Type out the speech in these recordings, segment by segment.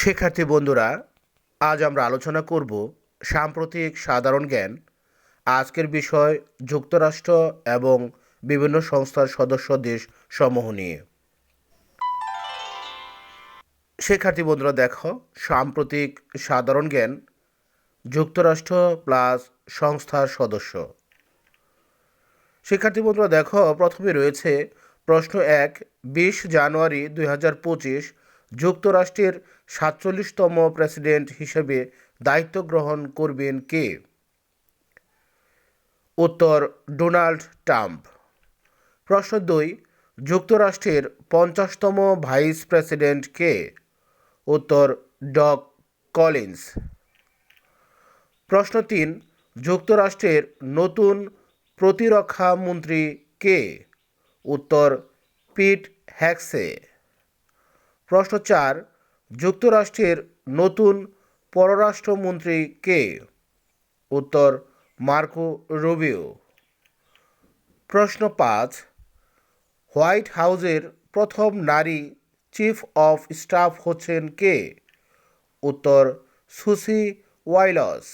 শিক্ষার্থী বন্ধুরা, আজ আমরা আলোচনা করব সাম্প্রতিক সাধারণ জ্ঞান, আজকের বিষয় যুক্তরাষ্ট্র এবং বিভিন্ন সংস্থার সদস্য দেশ সমূহ নিয়ে। শিক্ষার্থী বন্ধুরা, দেখো, সাম্প্রতিক সাধারণ জ্ঞান যুক্তরাষ্ট্র প্লাস সংস্থার সদস্য। শিক্ষার্থী বন্ধুরা, দেখো, প্রথমে রয়েছে প্রশ্ন এক, বিশ জানুয়ারি দুই হাজার পঁচিশ যুক্তরাষ্ট্রের সাতচল্লিশতম প্রেসিডেন্ট হিসেবে দায়িত্ব গ্রহণ করবেন কে? উত্তর, ডোনাল্ড ট্রাম্প। প্রশ্ন দুই, যুক্তরাষ্ট্রের পঞ্চাশতম ভাইস প্রেসিডেন্ট কে? উত্তর, ডক কলিন্স। প্রশ্ন তিন, যুক্তরাষ্ট্রের নতুন প্রতিরক্ষা মন্ত্রী কে? উত্তর, পিট হ্যাক্সে। প্রশ্ন চার, যুক্তরাষ্ট্রের নতুন পররাষ্ট্রমন্ত্রী কে? উত্তর, মার্কো রুবিও। প্রশ্ন পাঁচ, হোয়াইট হাউসের প্রথম নারী চিফ অফ স্টাফ হচ্ছেন কে? উত্তর, সুসি ওয়াইলস।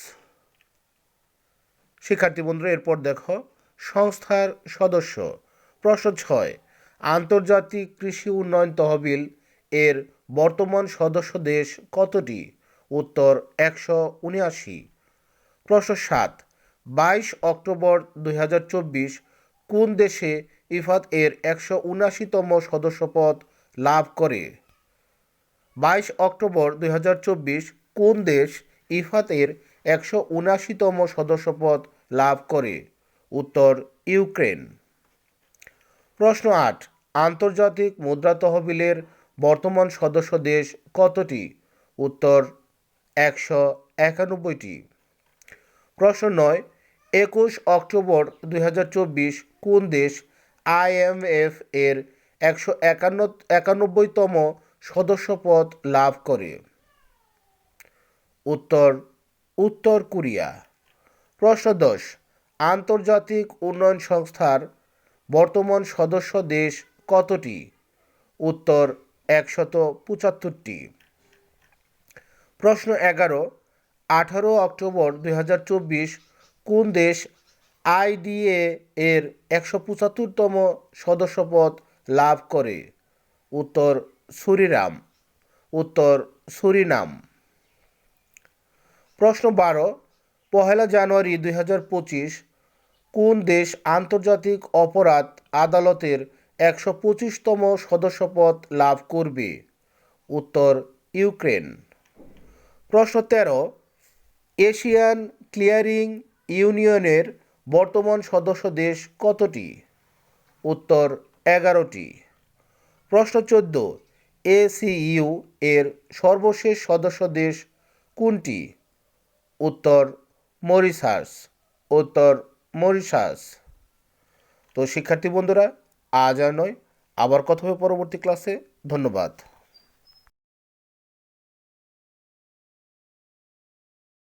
শিক্ষার্থী বন্ধুরা, এরপর দেখো, সংস্থার সদস্য। প্রশ্ন ছয়, আন্তর্জাতিক কৃষি উন্নয়ন তহবিল এর বর্তমান সদস্য দেশ কতটি? উত্তর একশো উনআশি। প্রশ্ন সাত, বাইশ অক্টোবর দুই হাজার চব্বিশ কোন দেশে ইফাত এর একশো উনআশিতম সদস্যপদ লাভ করে? বাইশ অক্টোবর দুই হাজার চব্বিশ কোন দেশ ইফাত এর একশো উনআশিতম সদস্যপদ লাভ করে? উত্তর ইউক্রেন। প্রশ্ন আট, আন্তর্জাতিক মুদ্রা তহবিলের বর্তমান সদস্য দেশ কতটি? উত্তর, একশো একানব্বইটি। প্রশ্ন নয়, একুশ অক্টোবর দুই হাজার চব্বিশ কোন দেশ আইএমএফ এর একশো একান্ন, একানব্বইতম সদস্যপদ লাভ করে? উত্তর উত্তর কোরিয়া। প্রশ্ন দশ, আন্তর্জাতিক উন্নয়ন সংস্থার বর্তমান সদস্য দেশ কতটি? উত্তর একশত পঁচাত্তরটি। প্রশ্ন এগারো, আঠারো অক্টোবর দুই হাজার চব্বিশ কোন দেশ আইডিএ এর একশো পঁচাত্তরতম সদস্যপদ লাভ করে? উত্তর সুরিরাম উত্তর সুরিনাম। প্রশ্ন বারো, পহেলা জানুয়ারি দুই হাজার পঁচিশ কোন দেশ আন্তর্জাতিক অপরাধ আদালতের একশো পঁচিশতম সদস্যপদ লাভ করবে। উত্তর, ইউক্রেন। প্রশ্ন তেরো, এশিয়ান ক্লিয়ারিং ইউনিয়নের বর্তমান সদস্য দেশ কতটি? উত্তর, এগারোটি। প্রশ্ন চোদ্দ, এসিইউ এর সর্বশেষ সদস্য দেশ কোনটি? উত্তর, মরিশাস। উত্তর, মরিশাস। তো শিক্ষার্থী বন্ধুরা আজ আর নয় আবার কথা হবে পরবর্তী ক্লাসে ধন্যবাদ।